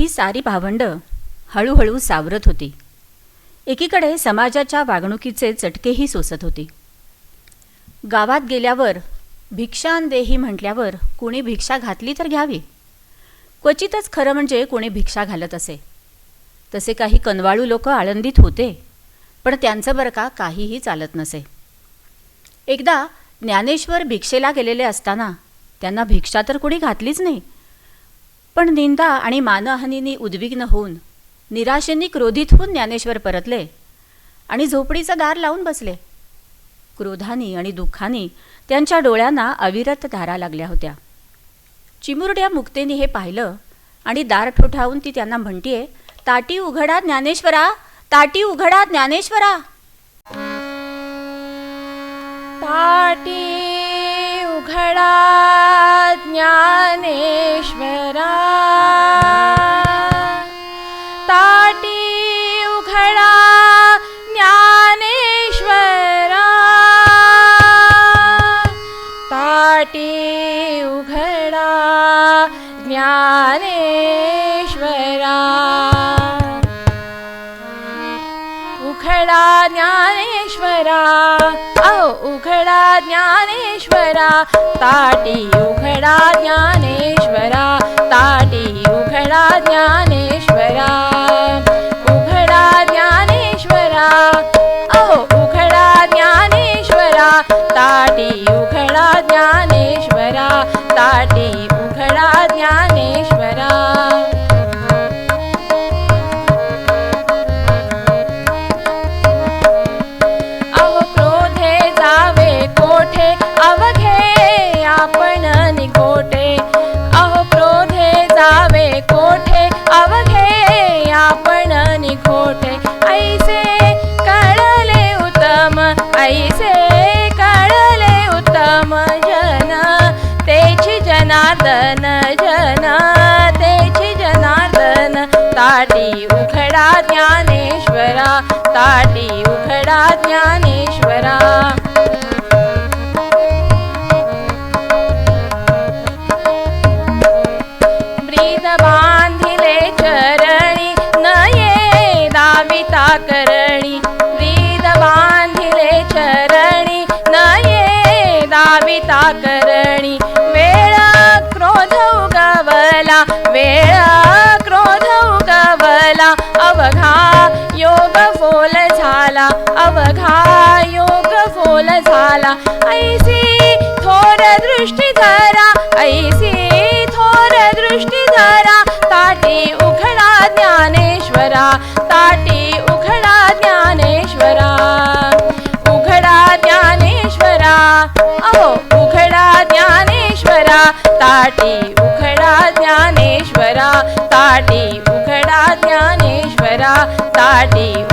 ही सारी भावंडं हळूहळू सावरत होती. एकीकडे समाजाच्या वागणुकीचे चटकेही सोसत होती. गावात गेल्यावर भिक्षान देही म्हटल्यावर कुणी भिक्षा घातली तर घ्यावी? क्वचितच खरं म्हणजे कोणी भिक्षा घालत असे. तसे काही कनवाळू लोक आळंदीत होते पण त्यांचं बरं का काहीही चालत नसे. एकदा ज्ञानेश्वर भिक्षेला गेलेले असताना त्यांना भिक्षा तर कोणी घातलीच नाही. पण निंदा आणि मानहानीनी उद्विग्न होऊन निराशेनी क्रोधित होऊन ज्ञानेश्वर परतले आणि झोपडीचं दार लावून बसले. क्रोधानी आणि दुःखानी त्यांच्या डोळ्यांना अविरत धारा लागल्या होत्या. चिमुरड्या मुक्तेने हे पाहिलं आणि दार ठोठावून ती त्यांना म्हणतीये ताटी उघडा ज्ञानेश्वरा ताटी उघडा ज्ञानेश्वरा. ताटी उघडा उघडा ज्ञानेश्वरा। उघडा ज्ञानेश्वरा अहो उघडा ज्ञानेश्वरा ताटी उघडा ज्ञानेश्वरा ताटी उघडा ज्ञानेश्वरा. अहो क्रोधे जावे कोठे? अवघे आपण निकोटे अहो क्रोधे जावे कोठे? अवघे आपण निकोटे ऐसे कळले उत्तम ऐसे जनार्दन जन तेची जनार्दन ताटी उघडा ज्ञानेश्वरा ताटी उघडा ज्ञानेश्वरा। बांधिले चरणी नये दाविता करणी। ब्रीद बांधिले चरणी नये दाविता करणी अवघा योग फोल झाला. ऐसी थोर दृष्टी धरा ऐसी थोर दृष्टी धरा. ताटी उघडा ज्ञानेश्वरा ताटी उघडा ज्ञानेश्वरा. उघडा ज्ञानेश्वरा अहो उघडा ज्ञानेश्वरा. ताटी उघडा ज्ञानेश्वरा ताटी उघडा ज्ञानेश्वरा. ताटी